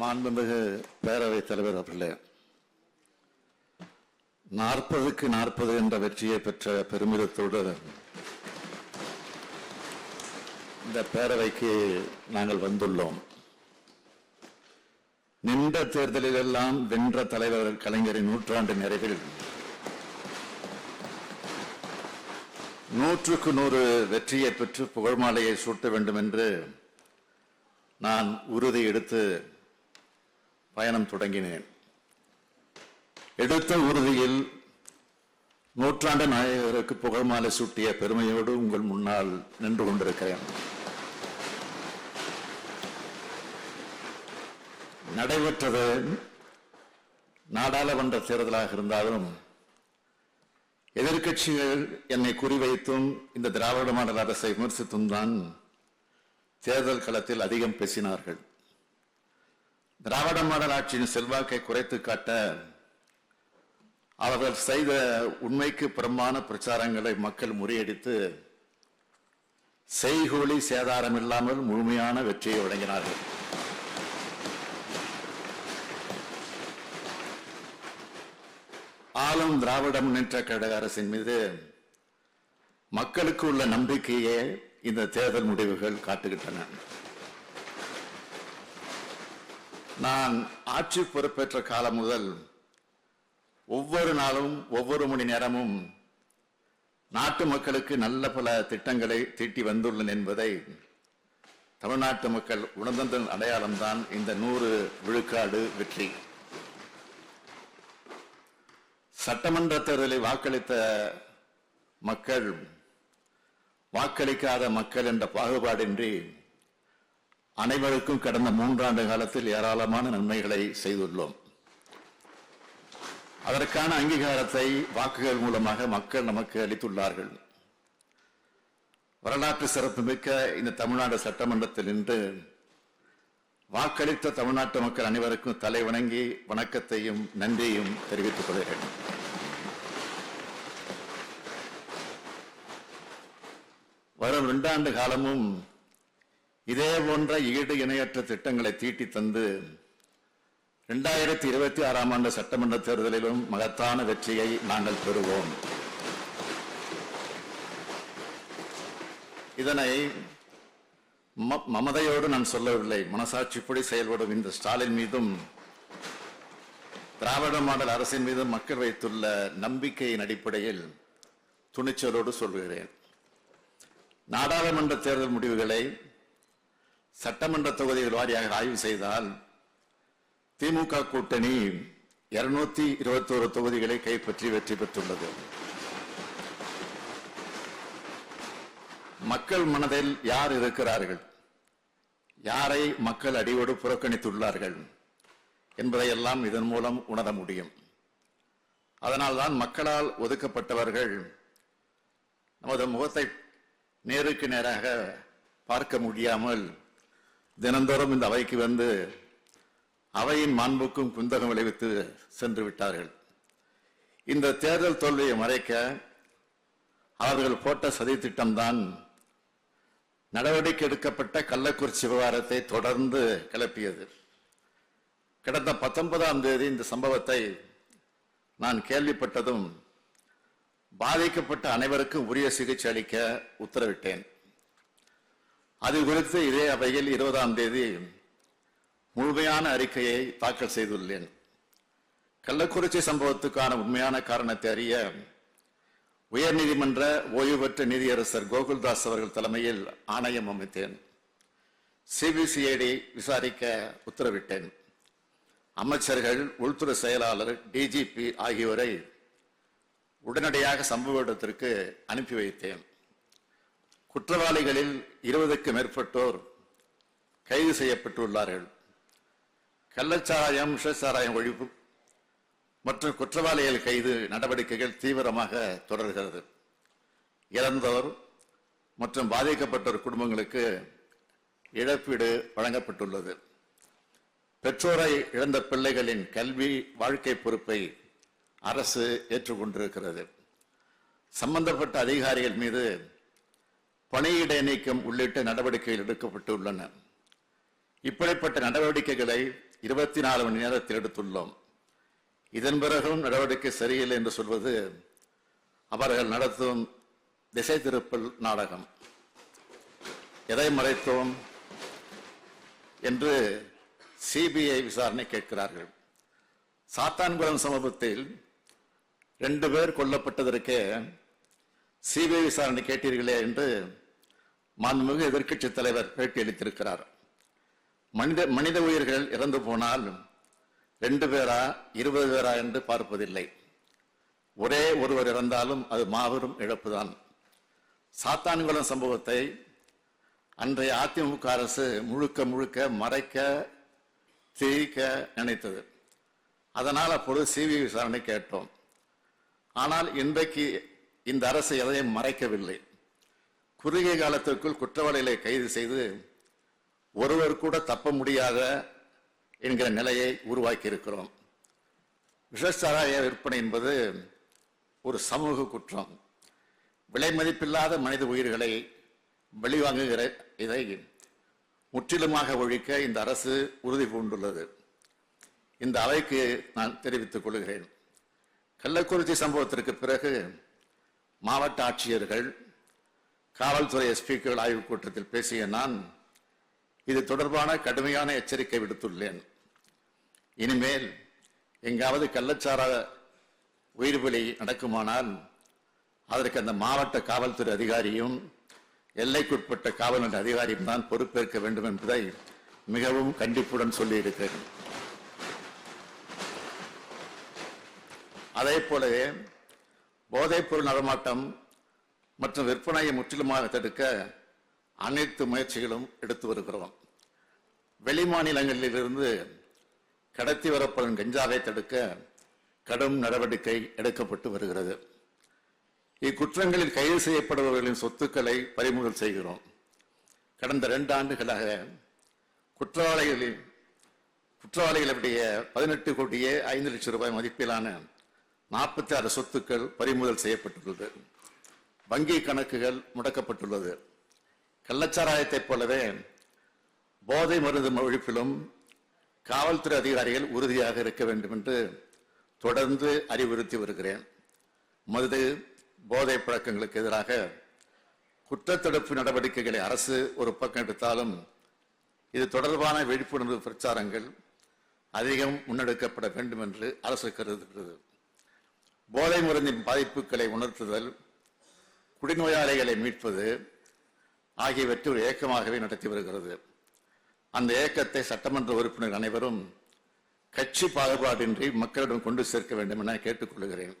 மாண்புமிகு பேரவைத் தலைவர் அவர்களே நாற்பதுக்கு நாற்பது என்ற வெற்றியை பெற்ற பெருமிதத்தோடு இந்த பேரவைக்கு நாங்கள் வந்துள்ளோம். நின்ற தேர்தலிலெல்லாம் வென்ற தலைவர் கலைஞரின் நூற்றாண்டு நிறைவில் நூற்றுக்கு நூறு வெற்றியை பெற்று புகழ்மாலையை சூட்ட வேண்டும் என்று நான் உறுதி எடுத்து பயணம் தொடங்கினேன். எடுத்த உறுதியில் நூற்றாண்டு நாயகருக்கு புகழ்மாலை சூட்டிய பெருமையோடு உங்கள் முன்னால் நின்று கொண்டிருக்கிறேன். நடைபெற்றது நாடாளுமன்ற தேர்தலாக இருந்தாலும் எதிர்க்கட்சிகள் என்னை குறிவைத்தும் இந்த திராவிட மாடல் அரசை விமர்சித்தும் தான் தேர்தல் களத்தில் அதிகம் பேசினார்கள். திராவிட மாடல் ஆட்சியின் செல்வாக்கை குறைத்து காட்ட அவர்கள் செய்த உண்மைக்கு புறம்பான பிரச்சாரங்களை மக்கள் முறியடித்து செய்கூலி சேதாரம் இல்லாமல் முழுமையான வெற்றியை வழங்கினார்கள். ஆளும் திராவிட முன்னேற்ற கழக அரசின் மீது மக்களுக்கு உள்ள நம்பிக்கையே இந்த தேர்தல் முடிவுகள் காட்டுகின்றன. நான் ஆட்சி பொறுப்பேற்ற காலம் முதல் ஒவ்வொரு நாளும் ஒவ்வொரு மணி நேரமும் நாட்டு மக்களுக்கு நல்ல பல திட்டங்களை தீட்டி வந்துள்ளேன் என்பதை தமிழ்நாட்டு மக்கள் உணர்ந்ததன் அடையாளம்தான் இந்த நூறு விழுக்காடு வெற்றி. சட்டமன்ற தேர்தலை வாக்களித்த மக்கள் வாக்களிக்காத மக்கள் என்ற பாகுபாடின்றி அனைவருக்கும் கடந்த மூன்றாண்டு காலத்தில் ஏராளமான நன்மைகளை செய்துள்ளோம். அதற்கான அங்கீகாரத்தை வாக்குகள் மூலமாக மக்கள் நமக்கு அளித்துள்ளார்கள். வரலாற்று சிறப்புமிக்க இந்த தமிழ்நாடு சட்டமன்றத்தில் இன்று வாக்களித்த தமிழ்நாட்டு மக்கள் அனைவருக்கும் தலை வணங்கி வணக்கத்தையும் நன்றியையும் தெரிவித்துக் கொள்கிறேன். வரும் இரண்டாண்டு காலமும் இதே போன்ற ஈடு இணையற்ற திட்டங்களை தீட்டி தந்து இரண்டாயிரத்தி இருபத்தி ஆறாம் ஆண்டு சட்டமன்ற தேர்தலிலும் மகத்தான வெற்றியை நாங்கள் பெறுவோம். இதனை ம- மமதையோடு நான் சொல்லவில்லை. மனசாட்சிப்படி செயல்படும் இந்த ஸ்டாலின் மீதும் திராவிட மாடல் அரசின் மீது மக்கள் வைத்துள்ள நம்பிக்கையின் அடிப்படையில் துணிச்சலோடு சொல்கிறேன். நாடாளுமன்ற தேர்தல் முடிவுகளை சட்டமன்ற தொகுதிகள் வாரியாக ஆய்வு செய்தால் திமுக கூட்டணி இருநூத்தி இருபத்தோரு தொகுதிகளை கைப்பற்றி வெற்றி பெற்றுள்ளது. மக்கள் மனதில் யார் இருக்கிறார்கள்? யாரை மக்கள் அடியோடு புறக்கணித்துள்ளார்கள்? என்பதையெல்லாம் இதன் மூலம் உணர முடியும். அதனால்தான் மக்களால் ஒதுக்கப்பட்டவர்கள் நமது முகத்தை நேருக்கு நேராக பார்க்க முடியாமல் தினந்தோறும் இந்த அவைக்கு வந்து அவையின் மாண்புக்கும் குந்தகம் விளைவித்து சென்று விட்டார்கள். இந்த தேர்தல் தோல்வியை மறைக்க அவர்கள் போட்ட சதி திட்டம்தான் நடவடிக்கை எடுக்கப்பட்ட கள்ளக்குறிச்சி விவகாரத்தை தொடர்ந்து கிளப்பியது. கடந்த பத்தொன்பதாம் தேதி இந்த சம்பவத்தை நான் கேள்விப்பட்டதும் பாதிக்கப்பட்ட அனைவருக்கும் உரிய சிகிச்சை அளிக்க உத்தரவிட்டேன். அது குறித்து இதே அவையில் இருபதாம் தேதி முழுமையான அறிக்கையை தாக்கல் செய்துள்ளேன். கள்ளக்குறிச்சி சம்பவத்துக்கான உண்மையான காரணத்தை அறிய உயர்நீதிமன்ற ஓய்வு பெற்ற நீதியரசர் கோகுல்தாஸ் அவர்கள் தலைமையில் ஆணையம் அமைத்தேன். சிபிசிஐடி விசாரிக்க உத்தரவிட்டேன். அமைச்சர்கள் உள்துறை செயலாளர் டிஜிபி ஆகியோரை உடனடியாக சம்பவ இடத்திற்கு அனுப்பி வைத்தேன். குற்றவாளிகளில் இருபதுக்கு மேற்பட்டோர் கைது செய்யப்பட்டுள்ளார்கள். கள்ளச்சாராயம் விஷச்சாராயம் ஒழிப்பு மற்றும் குற்றவாளிகள் கைது நடவடிக்கைகள் தீவிரமாக தொடர்கிறது. இறந்தவர் மற்றும் பாதிக்கப்பட்டோர் குடும்பங்களுக்கு இழப்பீடு வழங்கப்பட்டுள்ளது. பெற்றோரை இழந்த பிள்ளைகளின் கல்வி வாழ்க்கை பொறுப்பை அரசு ஏற்றுக்கொண்டிருக்கிறது. சம்பந்தப்பட்ட அதிகாரிகள் மீது பணியிடை நீக்கம் உள்ளிட்ட நடவடிக்கைகள் எடுக்கப்பட்டுள்ளன. இப்படிப்பட்ட நடவடிக்கைகளை இருபத்தி நாலு மணி நேரத்தில் எடுத்துள்ளோம். இதன் பிறகும் நடவடிக்கை சரியில்லை என்று சொல்வது அவர்கள் நடத்தும் திசை திருப்பல் நாடகம். எதை மறைத்தோம் என்று சிபிஐ விசாரணை கேட்கிறார்கள். சாத்தான்குளம் சமூகத்தில் ரெண்டு பேர் கொல்லப்பட்டதற்கே சிபிஐ விசாரணை கேட்டீர்களே என்று மாண்புமிகு எதிர்க்கட்சி தலைவர் பேட்டியளித்திருக்கிறார் மனித மனித உயிர்கள் இறந்து போனால் ரெண்டு பேரா இருபது பேரா என்று பார்ப்பதில்லை. ஒரே ஒருவர் இறந்தாலும் அது மாபெரும் இழப்புதான். சாத்தான்குளம் சம்பவத்தை அன்றைய அதிமுக அரசு முழுக்க முழுக்க மறைக்க திரிக்க நினைத்தது. அதனால் அப்பொழுது சிபிஐ விசாரணை கேட்டோம். ஆனால் இன்றைக்கு இந்த அரசு எதையும் மறைக்கவில்லை. குறுகிய காலத்திற்குள் குற்றவாளிகளை கைது செய்து ஒருவர் கூட தப்ப முடியாத என்கிற நிலையை உருவாக்கி இருக்கிறோம் விஷச்சாராய விற்பனை என்பது ஒரு சமூக குற்றம். விலை மதிப்பில்லாத மனித உயிர்களை வெளிவாங்குகிற இதை முற்றிலுமாக ஒழிக்க இந்த அரசு உறுதி பூண்டுள்ளது. இந்த அவைக்கு நான் தெரிவித்துக் கொள்கிறேன். கள்ளக்குறிச்சி சம்பவத்திற்கு பிறகு மாவட்ட ஆட்சியர்கள் காவல்துறை எஸ்பிக்கள் ஆய்வுக் கூட்டத்தில் பேசிய நான் இது தொடர்பான கடுமையான எச்சரிக்கை விடுத்துள்ளேன். இனிமேல் எங்காவது கள்ளச்சார உயிர்பலி நடக்குமானால் அதற்கு அந்த மாவட்ட காவல்துறை அதிகாரியும் எல்லைக்குட்பட்ட காவல் நிலைய அதிகாரியும் தான் பொறுப்பேற்க வேண்டும் என்பதை மிகவும் கண்டிப்புடன் சொல்லியிருக்கிறேன். அதே போலவே போதைப்பொருள் நடமாட்டம் மற்றும் விற்பனையை முற்றிலுமாக தடுக்க அனைத்து முயற்சிகளும் எடுத்து வருகிறோம். வெளி மாநிலங்களிலிருந்து கடத்தி வரப்படும் கஞ்சாவை தடுக்க கடும் நடவடிக்கை எடுக்கப்பட்டு வருகிறது. இக்குற்றங்களில் கைது செய்யப்படுபவர்களின் சொத்துக்களை பறிமுதல் செய்கிறோம். கடந்த ரெண்டு ஆண்டுகளாக குற்றவாளிகளின் குற்றவாளிகளுடைய பதினெட்டு கோடியே ஐந்து லட்சம் ரூபாய் மதிப்பிலான நாற்பத்தி ஆறு சொத்துக்கள் பறிமுதல் செய்யப்பட்டுள்ளது. வங்கி கணக்குகள் முடக்கப்பட்டுள்ளது. கள்ளச்சாராயத்தைப் போலவே போதை மருந்து ஒழிப்பிலும் காவல்துறை அதிகாரிகள் உறுதியாக இருக்க வேண்டும் என்று தொடர்ந்து அறிவுறுத்தி வருகிறேன். மது போதை பழக்கங்களுக்கு எதிராக குற்றத்தடுப்பு நடவடிக்கைகளை அரசு ஒரு பக்கம் எடுத்தாலும் இது தொடர்பான விழிப்புணர்வு பிரச்சாரங்கள் அதிகம் முன்னெடுக்கப்பட வேண்டும் என்று அரசு கருதுகிறது. போதை மருந்தின் பாதிப்புகளை உணர்த்துதல் குடிநோயாளிகளை மீட்பது ஆகியவற்றை ஒரு இயக்கமாகவே நடத்தி வருகிறது. அந்த இயக்கத்தை சட்டமன்ற உறுப்பினர் அனைவரும் கட்சி பாகுபாடின்றி மக்களிடம் கொண்டு சேர்க்க வேண்டும் என கேட்டுக்கொள்கிறேன்.